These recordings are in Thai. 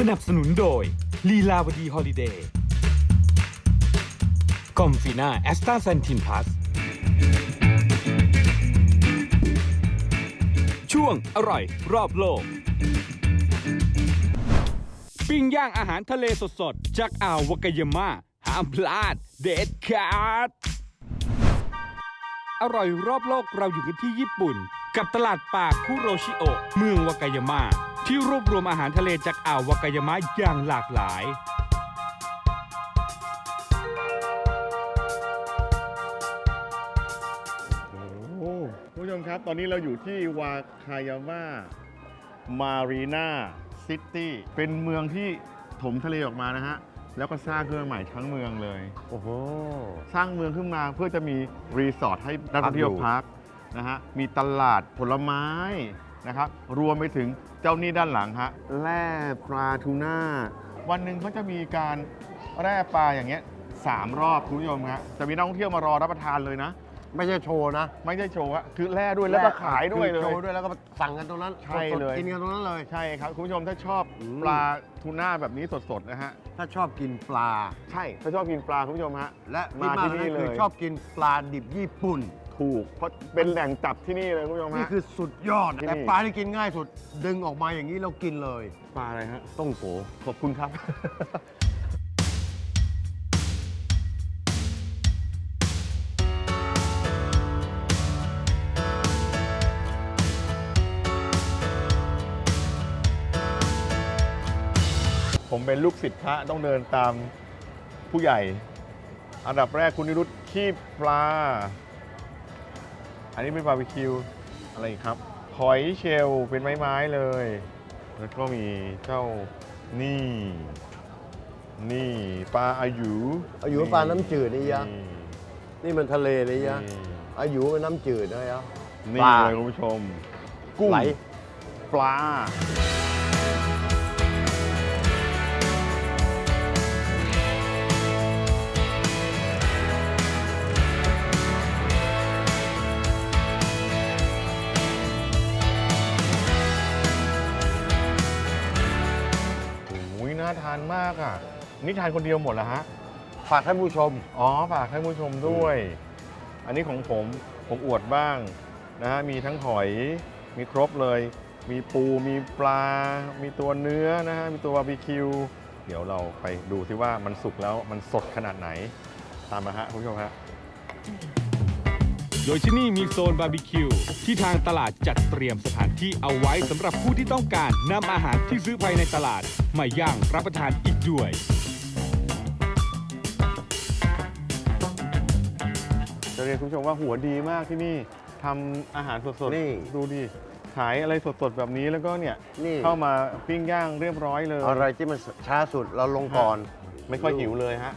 สนับสนุนโดยลีลาวดีฮอลิเดย์กอมฟีน่าแอสตาเซนทินพลัสช่วงอร่อยรอบโลก ปิ้งย่างอาหารทะเลสดๆ จากอ่าววากายาม่าห้ามพลาดเด็ดขาดอร่อยรอบโลกเราอยู่กันที่ญี่ปุ่น กับตลาดป่าคุโรชิโอเมืองวากายาม่า ที่รวบรวมอาหารทะเลจากอ่าววากายาม่าอย่างหลากหลาย โอ้คุณผู้ชมครับ ตอนนี้เราอยู่ที่วาคายาม่ามารีนาซิตี้เป็นเมืองที่ถมทะเลออกมานะฮะ แล้วก็สร้างขึ้นมาใหม่ทั้งเมืองเลย โอ้โห สร้างเมืองขึ้นมาเพื่อจะมีรีสอร์ทให้นักท่องเที่ยวพักอยู่พักนะฮะ มีตลาดผลไม้ นะครับ รวมไปถึงเจ้านี่ด้านหลังฮะแร่ปลาทูน่า วันหนึ่งเขาจะมีการแร่ปลาอย่างเงี้ยสามรอบคุณผู้ชมฮะจะมีนักท่องเที่ยวมารอรับประทานเลยนะ ไม่ใช่โชว์นะ ไม่ใช่โชว์ฮะคือแร่ด้วยแล้วก็ขายด้วยเลคือโชยว์ด้วยแล้วก็สั่งกันตรงนั้นใช่เลยสดๆกินกันตรงนั้นเลย ใช่ครับคุณผู้ชมถ้าชอบอืมปลาทูน่าแบบนี้สดๆนะฮะ ถ้าชอบกินปลา ใช่ ถ้าชอบกินปลาคุณผู้ชมฮะ และมาที่นี่ที่มากกว่าคือเลยชอบกินปลาดิบญี่ปุ่น ถูก เพราะเป็นแหล่งจับที่นี่เลยคุณผู้ชมนี่ฮะ คือสุดยอดที่นี่ แต่ปลาที่กินง่ายสุด ดึงออกมาอย่างนี้เรากินเลย ปลาอะไรฮะต้งโกขอบคุณครับ ผมเป็นลูกศิษย์พระต้องเดินตามผู้ใหญ่ อันดับแรกคุณนิรุตขี้ปลา อันนี้เป็นบาร์บีคิวอะไรอีกครับหอยเชลล์เป็นไม้ๆเลย แล้วก็มีเจ้านี่ นี่ปลาอายุอายุปลาน้ำจืดนี่ยะ นี่นี่มันทะเลนี่ยะ นี่อายุมันน้ำจืดนะยะ นี่ปลา เลยคุณผู้ชม กุ้งไหล ปลา ทานมากอะ นี่ทานคนเดียวหมดแล้วฮะ ฝากท่านผู้ชม อ๋อฝากให้ผู้ชมด้วย อันนี้ของผมผมอวดบ้างนะฮะมีทั้งหอยมีครบเลย มีปูมีปลา มีตัวเนื้อนะฮะมีตัวบาร์บีคิว เดี๋ยวเราไปดูซิว่ามันสุกแล้วมันสดขนาดไหน ตามมาฮะคุณผู้ชมฮะ โดยที่นี่มีโซนบาร์บีคิวที่ทางตลาดจัดเตรียมสถานที่เอาไว้สำหรับผู้ที่ต้องการนำอาหารที่ซื้อภายในตลาดมาย่างรับประทานอีกด้วย จะเรียนคุณผู้ชมว่าหัวดีมากที่นี่ทำอาหารสดนี่ ๆ ดูดิ ขายอะไรสดๆแบบนี้แล้วก็เนี่ย นี่เข้ามาปิ้งย่างเรียบร้อยเลย อะไรที่มันช้าสุดเราลงก่อน ไม่ค่อยหิวเลยฮะ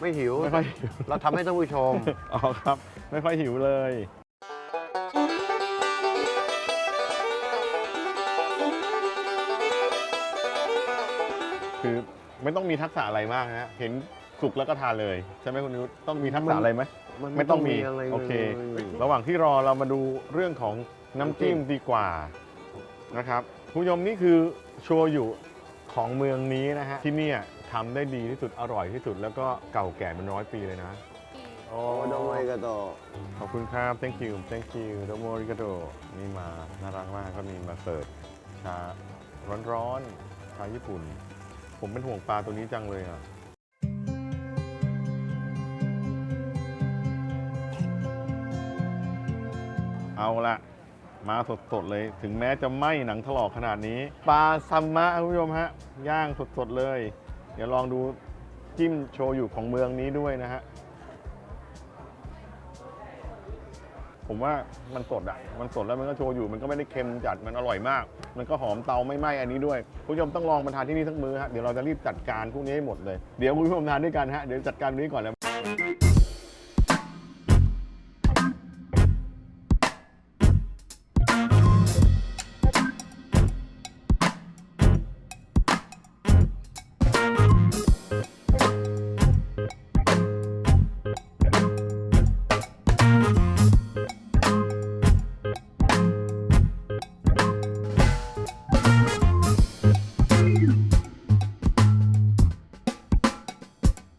ไม่หิว ไม่ค่อยหิว เราทำให้ท่านผู้ชม อ๋อครับ ไม่ค่อยหิวเลย คือไม่ต้องมีทักษะอะไรมากนะฮะเห็นสุกแล้วก็ทานเลย ใช่ไหมคุณนิรุตต้องมีทักษะอะไรไหม มันไม่ไม่ต้องมีต้องมีอะไรเลยโอเคระหว่างที่รอเรามาดูเรื่องของน้ำจิ้มน้ำจิ้มดีกว่านะครับคุณผู้ชมนี่คือโชยุ ของเมืองนี้นะฮะ ที่เนี่ยทำได้ดีที่สุดอร่อยที่สุด แล้วก็เก่าแก่เป็นร้อยปีเลยนะ โอ้น้องไอ้กระโตขอบคุณครับ thank you thank you โดโมริกาโดนี่มา น่ารักมากก็มีมาเสิร์ฟชาร้อนๆชาญี่ปุ่น ผมเป็นห่วงปลาตัวนี้จังเลยอะ เอาละ มาสดๆเลย ถึงแม้จะไหม้หนังถลอกขนาดนี้ ปลาซัมมะคุณผู้ชมฮะ ย่างสดๆเลย เดี๋ยวลองดูจิ้มโชยุของเมืองนี้ด้วยนะฮะ ผมว่ามันสดอะ มันสดแล้วมันก็โชอยู่มันก็ไม่ได้เค็มจัด มันอร่อยมาก มันก็หอมเตาไม่ไหม้อันนี้ด้วย คุณผู้ชมต้องลองมาทานที่นี่สักมื้อฮะ เดี๋ยวเราจะรีบจัดการพวกนี้ให้หมดเลย เดี๋ยวคุณผู้ชมทานด้วยกันฮะ เดี๋ยวจัดการนี้ก่อนแล้ว